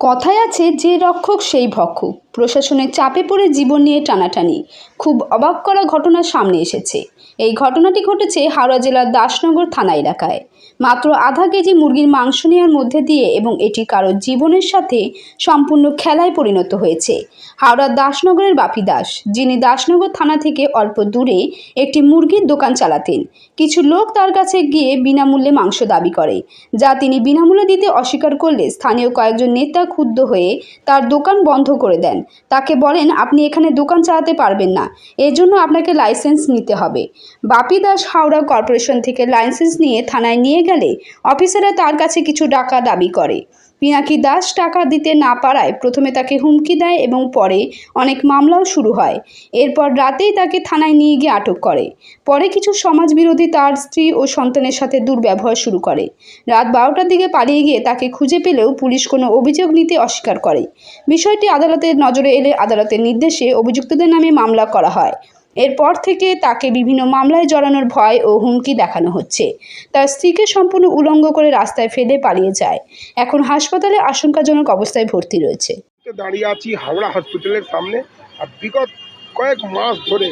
কথায় আছে যে রক্ষক সেই ভক্ষক। প্রশাসনের চাপে পড়ে জীবন নিয়ে টানাটানি। খুব অবাক করা ঘটনা সামনে এসেছে। এই ঘটনাটি ঘটেছে হাওড়া জেলার দাসনগর থানা এলাকায়। মাত্র আধা কেজি মুরগির মাংস নেওয়ার মধ্যে দিয়ে এবং এটি কারও জীবনের সাথে সম্পূর্ণ খেলায় পরিণত হয়েছে। হাওড়ার দাসনগরের বাপি দাস, যিনি দাসনগর থানা থেকে অল্প দূরে একটি মুরগির দোকান চালাতেন। কিছু লোক তার কাছে গিয়ে বিনামূল্যে মাংস দাবি করে, যা তিনি বিনামূল্যে দিতে অস্বীকার করলে স্থানীয় কয়েকজন নেতা ক্ষুব্ধ হয়ে তার দোকান বন্ধ করে দেন। তাকে বলেন, আপনি এখানে দোকান চালাতে পারবেন না। এর জন্য আপনাকে লাইসেন্স নিতে হবে। বাপি দাস হাওড়া কর্পোরেশন থেকে লাইসেন্স নিয়ে থানায় নিয়ে গেলে অফিসাররা তার কাছে কিছু টাকা দাবি করে। পিনাকি দাস টাকা দিতে না পারায় প্রথমে তাকে হুমকি দেয় এবং পরে অনেক মামলাও শুরু হয়। এরপর রাতেই তাকে থানায় নিয়ে গিয়ে আটক করে। পরে কিছু সমাজবিরোধী তার স্ত্রী ও সন্তানের সাথে দুর্ব্যবহার শুরু করে। রাত বারোটার দিকে পালিয়ে গিয়ে তাকে খুঁজে পেলেও পুলিশ কোনো অভিযোগ নিতে অস্বীকার করে। বিষয়টি আদালতের নজরে এলে আদালতের নির্দেশে অভিযুক্তদের নামে মামলা করা হয়। এরপর থেকে তাকে বিভিন্ন মামলায় জড়ানোর ভয় ও হুমকি দেখানো হচ্ছে। তার স্ত্রীকে সম্পূর্ণ উলঙ্গ করে রাস্তায় ফেলে পালিয়ে যায়। এখন হাসপাতালে আশঙ্কাজনক অবস্থায় ভর্তি রয়েছে। দাঁড়িয়ে আছি হাওড়া হসপিটালের সামনে আর বিগত কয়েক মাস ধরে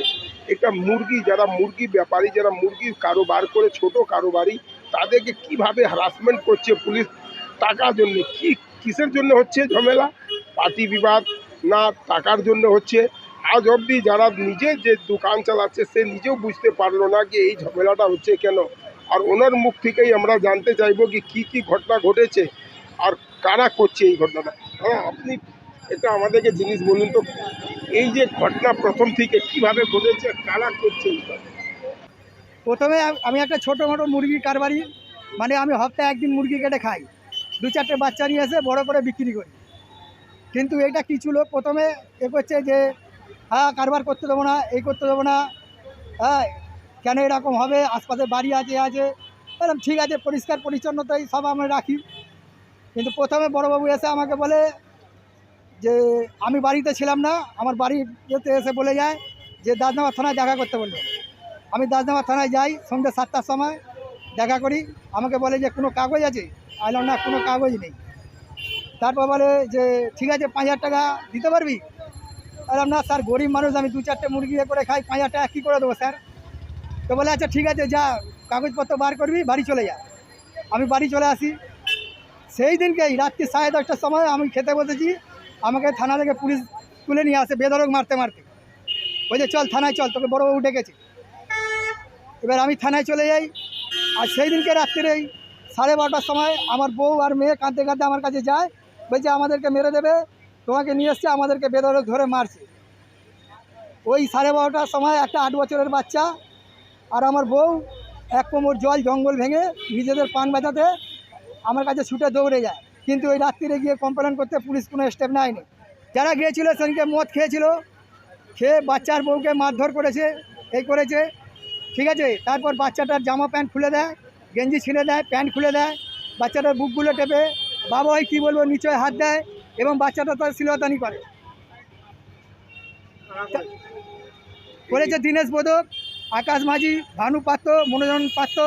একটা মুরগি, যারা মুরগি ব্যাপারী, যারা মুরগি কারোবার করে, ছোট কারোবারি তাদেরকে কীভাবে হ্যারাসমেন্ট করছে পুলিশ, টাকার জন্য, কি কিসের জন্য হচ্ছে ঝামেলা? পার্টি বিবাদ না টাকার জন্য হচ্ছে? আজ অবধি যারা নিজে যে দোকান চালাচ্ছে, সে নিজেও বুঝতে পারল না যে এই ঝামেলাটা হচ্ছে কেন। আর ওনার মুখ থেকেই আমরা জানতে চাইব কি কী কী ঘটনা ঘটেছে আর কারা করছে এই ঘটনাটা। হ্যাঁ আপনি এটা আমাদেরকে জিনিস বলুন তো, এই যে ঘটনা প্রথম থেকে কীভাবে ঘটেছে কারা করছে? প্রথমে আমি একটা ছোটো মোটো মুরগি কারবারি মানে আমি হপ্তাহে একদিন মুরগি কেটে খাই। দু চারটে বাচ্চা নিয়ে এসে বড় করে বিক্রি করি। কিন্তু এটা কিছু লোক প্রথমে এ করছে যে হ্যাঁ কারবার করতে দেবো না, এই করতে দেবো না। হ্যাঁ কেন এরকম হবে? আশপাশে বাড়ি আছে আছে। বললাম, ঠিক আছে, পরিষ্কার, পরিচ্ছন্নতাই সব আমরা রাখি। কিন্তু প্রথমে বড়োবাবু এসে আমাকে বলে যে, আমি বাড়িতে ছিলাম না, আমার বাড়িতে এসে বলে যায় যে, দাসনামা থানায় দেখা করতে বলল আমি দাসনামা থানায় যাই, সন্ধ্যে সাতটার সময় দেখা করি। আমাকে বলে যে, কোনো কাগজ আছে? আইলাম না, কোনো কাগজ নেই। তারপর বলে যে, ঠিক আছে, পাঁচ হাজার টাকা দিতে পারবি? বললাম না স্যার, গরিব মানুষ, আমি দু চারটে মুরগি করে খাই, পাঁচ হাজার টাকা কী করে দেবো স্যার? তো বলে আচ্ছা ঠিক আছে, যা, কাগজপত্র বার করবি, বাড়ি চলে যা। আমি বাড়ি চলে আসি। সেই দিনকেই রাত্রি সাড়ে দশটার সময় আমি খেতে বসেছি। আমাকে থানা থেকে পুলিশ তুলে নিয়ে আসে বেদরক মারতে মারতে। বলছে, চল থানায় চল, তোকে বড়োবাবু ডেকেছে। এবার আমি থানায় চলে যাই। আর সেই দিনকে রাত্রিরেই সাড়ে বারোটার সময় আমার বউ আর মেয়ে কাঁদতে কাঁদতে আমার কাছে যায়। বলছে, আমাদেরকে মেরে দেবে। তোমাকে নিয়ে এসছে, আমাদেরকে বেদরক ধরে মারছে। ওই সাড়ে বারোটার সময় একটা আট বছরের বাচ্চা আর আমার বউ এক কোমর জল, জঙ্গল ভেঙে নিজেদের পান বাজাতে আমার কাছে ছুটে দৌড়ে যায়। কিন্তু ওই রাত্রিরে গিয়ে কমপ্লেন করতে পুলিশ কোনো স্টেপ নেয়নি। যারা গিয়েছিল সেদিনকে মদ খেয়েছিল, খেয়ে বাচ্চার বউকে মারধর করেছে, এই করেছে। ঠিক আছে? তারপর বাচ্চাটার জামা প্যান্ট খুলে দেয়, গেঞ্জি ছিঁড়ে দেয়, প্যান্ট খুলে দেয়, বাচ্চাটার বুকগুলো টেপে, বাবা ওই কী বলব নিচে হাত দেয় এবং বাচ্চাটা তার শিলতানি করে। করেছে দীনেশ বোধক আকাশ মাঝি, ভানু পাত্র মনোরঞ্জন পাত্র,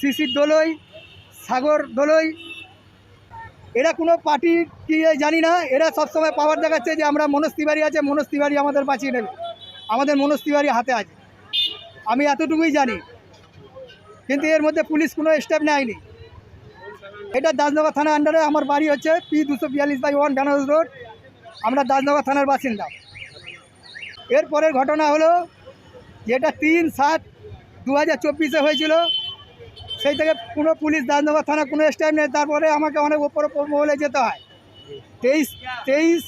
শিশির দোলই, সাগর দোলই। এরা কোনো পার্টি কি জানি না, এরা সবসময় পাওয়ার দেখাচ্ছে যে আমরা মনোজ তিওয়ারি আছে, মনোজ তিওয়ারি আমাদের বাঁচিয়ে নেবে। আমাদের মনোজ তিওয়ারি হাতে আছে। আমি এতটুকুই জানি। কিন্তু এর মধ্যে পুলিশ কোনো স্টেপ নেয়নি। এটা দাসনগর থানার আন্ডারে আমার বাড়ি হচ্ছে পি দুশো বিয়াল্লিশ বাই ওয়ান বেনারস রোড। আমরা দাসনগর থানার বাসিন্দা। এরপরের ঘটনা হলো, যেটা তিন সাত দু হাজার চব্বিশে হয়েছিল, সেই থেকে কোনো পুলিশ দাসনগর থানা কোনো স্টেপ নেই, তারপরে আমাকে অনেক ওপর মহলে যেতে হয়। তেইশ তেইশ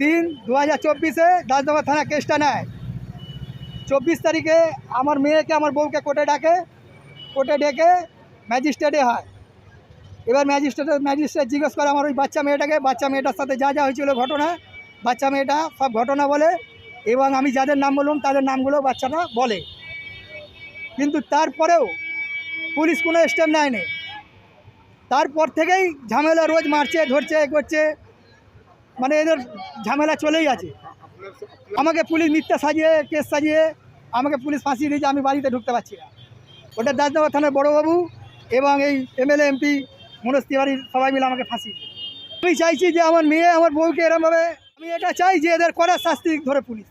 তিন দু হাজার চব্বিশে দাসনগর থানা কেসটা নেয়। চব্বিশ তারিখে আমার মেয়েকে, আমার বউকে কোর্টে ডাকে, কোর্টে ডেকে ম্যাজিস্ট্রেটে হয়। এবার ম্যাজিস্ট্রেট ম্যাজিস্ট্রেট জিজ্ঞেস করে আমার ওই বাচ্চা মেয়েটাকে, বাচ্চা মেয়েটার সাথে যা যা হয়েছিল ঘটনা, বাচ্চা মেয়েটা সব ঘটনা বলে এবং আমি যাদের নাম বললাম তাদের নামগুলো বাচ্চাটা বলে। কিন্তু তারপরেও পুলিশ কোনো স্টেপ নেয়নি। তারপর থেকেই ঝামেলা রোজ মারছে, ধরছে করছে মানে এদের ঝামেলা চলেই আছে। আমাকে পুলিশ মিথ্যা সাজিয়ে, কেস সাজিয়ে আমাকে পুলিশ ফাঁসিয়ে দিয়েছে, আমি বাড়িতে ঢুকতে পারছি না। ওটা দাসনগর থানার বড়োবাবু এবং এই এমএলএ, এমপি মনোজ তিওয়ারির সবাই মিলে আমাকে ফাঁসি আমি চাইছি যে আমার মেয়ে, আমার বউকে এরমভাবে, আমি এটা চাই যে এদের করার শাস্তি ধরে পুলিশ